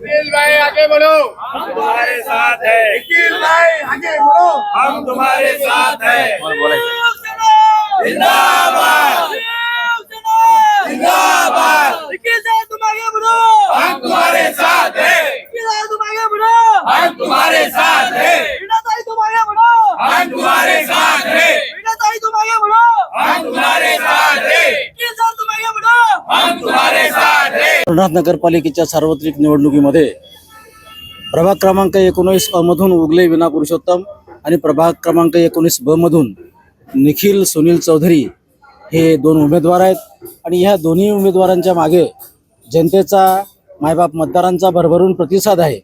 निखिल भाई आगे बढ़ो हम तुम्हारे साथ है। निखिल भाई आगे बढ़ो हम तुम्हारे साथ है। जिंदाबाद। जिंदाबाद। हम तुम्हारे साथ है। हम तुम्हारे साथ है। हम तुम्हारे साथ है हम तुम्हारे साथ है हम नगरपालिकेच्या सार्वत्रिक निवडणुकीमध्ये प्रभाग क्रमांक एकोणीस अ मधून उगले विना पुरुषोत्तम आणि प्रभाग क्रमांक एकोणीस ब मधून निखिल सुनील चौधरी हे दोन उमेदवार आहेत. आणि ह्या दोन्ही उमेदवारांच्या मागे जनतेचा मायबाप मतदारांचा भरभरून प्रतिसाद आहे.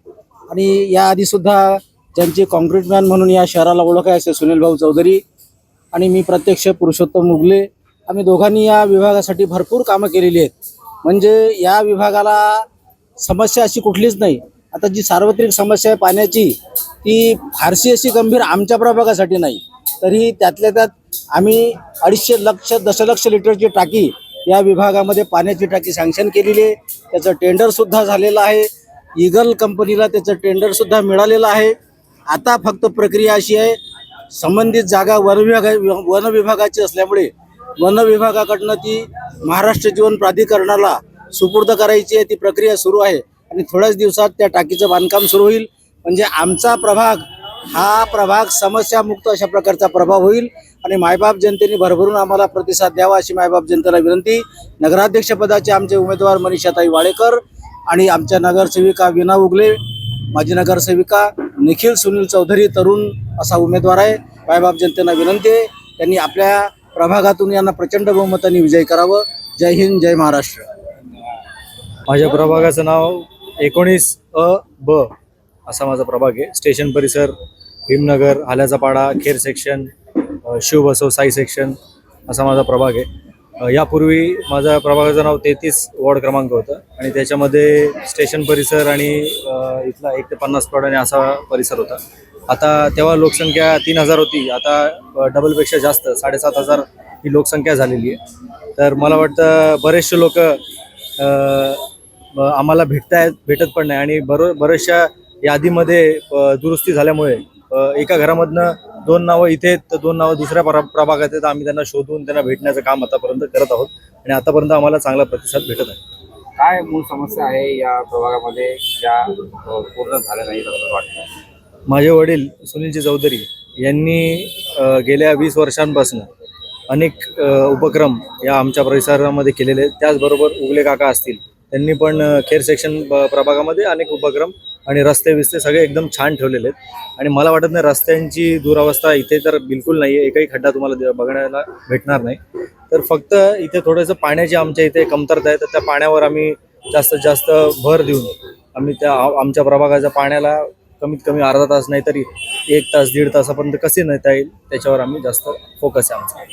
आणि याआधीसुद्धा ज्यांची कॉन्क्रीट मॅन म्हणून या शहराला ओळख आहे असे सुनील भाऊ चौधरी आणि मी प्रत्यक्ष पुरुषोत्तम उगले. आम्ही दोघांनी या विभागासाठी भरपूर कामं केलेली आहेत. म्हणजे या विभागाला समस्या अशी कुठलीच नाही. आता जी सार्वत्रिक समस्या आहे पाण्याची ती फारशी अशी गंभीर आमच्या प्रभागासाठी नाही. तरी त्यातल्या त्यात आम्ही अडीचशे लक्ष दशलक्ष लिटरची टाकी या विभागामध्ये पाण्याची टाकी सँक्शन केलेली आहे. त्याचं टेंडरसुद्धा झालेलं आहे. इगल कंपनीला त्याचं टेंडरसुद्धा मिळालेलं आहे. आता फक्त प्रक्रिया अशी आहे संबंधित जागा वन विभागा वन विभागाची असल्यामुळे वन विभागाकडनं ती महाराष्ट्र जीवन प्राधिकरणाला सुपूर्द करायची आहे ती प्रक्रिया सुरू आहे. आणि थोड्याच दिवसात त्या टाकीचं बांधकाम सुरू होईल. म्हणजे आमचा प्रभाग हा प्रभाग समस्यामुक्त अशा प्रकारचा प्रभाव होईल. आणि मायबाप जनतेने भरभरून आम्हाला प्रतिसाद द्यावा अशी मायबाप जनतेला विनंती. नगराध्यक्षपदाचे आमचे उमेदवार मनीषाताई वाडेकर आणि आमच्या नगरसेविका विना उगले माजी नगरसेविका निखिल सुनील चौधरी तरुण असा उमेदवार आहे. मायबाप जनतेला विनंती आहे. त्यांनी आपल्या प्रभागातून यांना प्रचंड बहुमताने विजय करावं. जय हिंद जय महाराष्ट्र. माझ्या प्रभागाचं नाव एकोणीस अ ब असा माझा प्रभाग आहे. स्टेशन परिसर भीमनगर आल्याचा पाडा खेर सेक्शन शिव शिवबसव साई सेक्शन असा माझा प्रभाग आहे. यापूर्वी माझ्या प्रभागाचं नाव तेहतीस वॉर्ड क्रमांक होतं आणि त्याच्यामध्ये स्टेशन परिसर आणि इथला एक ते पन्नास प्लॉट आणि असा परिसर होता. आता तेव्हा लोकसंख्या तीन हजार होती. आता डबलपेक्षा जास्त साडेसात हजार ही लोकसंख्या झालेली आहे. तर मला वाटतं बरेचसे लोक आम्हाला भेटतायत भेटत पण नाही. आणि बरो बऱ्याचशा यादीमध्ये दुरुस्ती झाल्यामुळे एका घरामधनं दोन नावं इथे तर दोन नावं दुसऱ्या प्रभागात आहेत. आम्ही त्यांना शोधून त्यांना भेटण्याचं काम आतापर्यंत करत आहोत. आणि आतापर्यंत आम्हाला चांगला प्रतिसाद भेटत आहे. काय मूळ समस्या आहे या प्रभागामध्ये ज्या पूर्ण झाल्या नाही वाटतं माझे वडील सुनीलजी चौधरी यांनी गेल्या वीस वर्षांपासून अनेक उपक्रम या आमच्या परिसरामध्ये केलेले आहेत. त्याचबरोबर उगले काका असतील त्यांनी पण खेर सेक्शन प्रभागामध्ये अनेक उपक्रम आणि रस्ते विस्ते सगळे एकदम छान ठेवलेले आहेत. आणि मला वाटत नाही रस्त्यांची दुरावस्था इथे तर बिलकुल नाही आहे एकही खड्डा तुम्हाला बघण्याला भेटणार नाही. तर फक्त इथे थोडंसं पाण्याची आमच्या इथे कमतरता आहे. तर त्या पाण्यावर आम्ही जास्तीत जास्त भर देऊन आम्ही त्या आमच्या प्रभागाच्या पाण्याला कमीत कमी अर्धा तास नाही तरी एक तास दीड तासापर्यंत कसे नेता येईल त्याच्यावर आम्ही जास्त फोकस आहे आमचा.